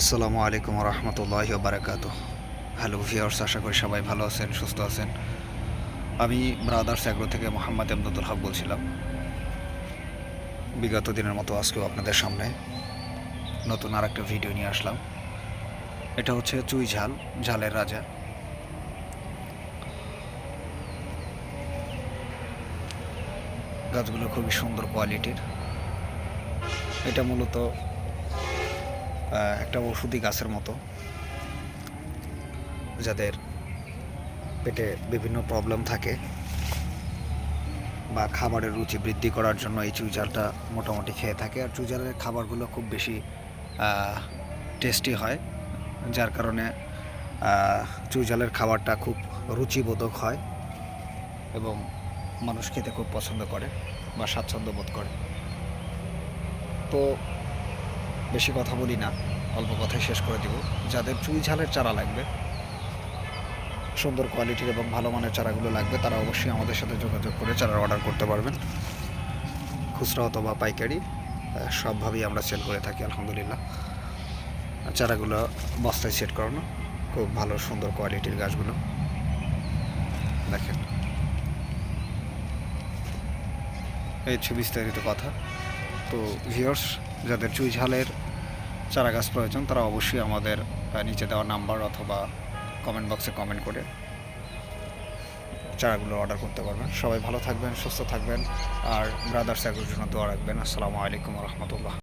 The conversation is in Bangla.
আসসালামু আলাইকুম রহমতুল্লাহ বারাকাত হ্যালো ভিওর্স আশা করি সবাই ভালো আছেন, সুস্থ আছেন। আমি ব্রাদার্স অ্যাগ্রো থেকে মোহাম্মদ এমদাদুল হক বলছিলাম। বিগত দিনের মতো আজকেও আপনাদের সামনে নতুন আর একটা ভিডিও নিয়ে আসলাম। এটা হচ্ছে চুই ঝাল, ঝালের রাজা। গাছগুলো খুবই সুন্দর কোয়ালিটির। এটা মূলত একটা ওষুধি গাছের মতো যাদের পেটে বিভিন্ন প্রবলেম থাকে বা খাবারের রুচি বৃদ্ধি করার জন্য এই চুইঝালটা মোটামুটি খেয়ে থাকে। আর চুইঝালের খাবারগুলো খুব বেশি টেস্টি হয় যার কারণে আহ, চুইঝালের খাবারটা খুব রুচিবোধক হয় এবং মানুষ খেতে খুব পছন্দ করে বা স্বাচ্ছন্দ্য বোধ করে। তো বেশি কথা বলি না, অল্প কথাই শেষ করে দিব। যাদের চুই ঝালের চারা লাগবে, সুন্দর কোয়ালিটির এবং ভালো মানের চারাগুলো লাগবে, তারা অবশ্যই আমাদের সাথে যোগাযোগ করে চারা অর্ডার করতে পারবেন। খুচরা অথবা পাইকারি সবভাবেই আমরা সেল করে থাকি, আলহামদুলিল্লাহ। চারাগুলো বস্তায় সেট করানো, খুব ভালো, সুন্দর কোয়ালিটির গাছগুলো। দেখেন। এই হচ্ছে বিস্তারিত কথা। তো ভিওর্স যাদের চুই ঝালের চারা গাছ প্রয়োজন, তারা অবশ্যই আমাদের নিচে দেওয়া নাম্বার অথবা কমেন্ট বক্সে কমেন্ট করে চারাগুলো অর্ডার করতে পারবেন। সবাই ভালো থাকবেন, সুস্থ থাকবেন, আর ব্রাদার্স এগুলোর জন্য দোয়া রাখবেন। আসসালামু আলাইকুম রহমতুল্লাহ।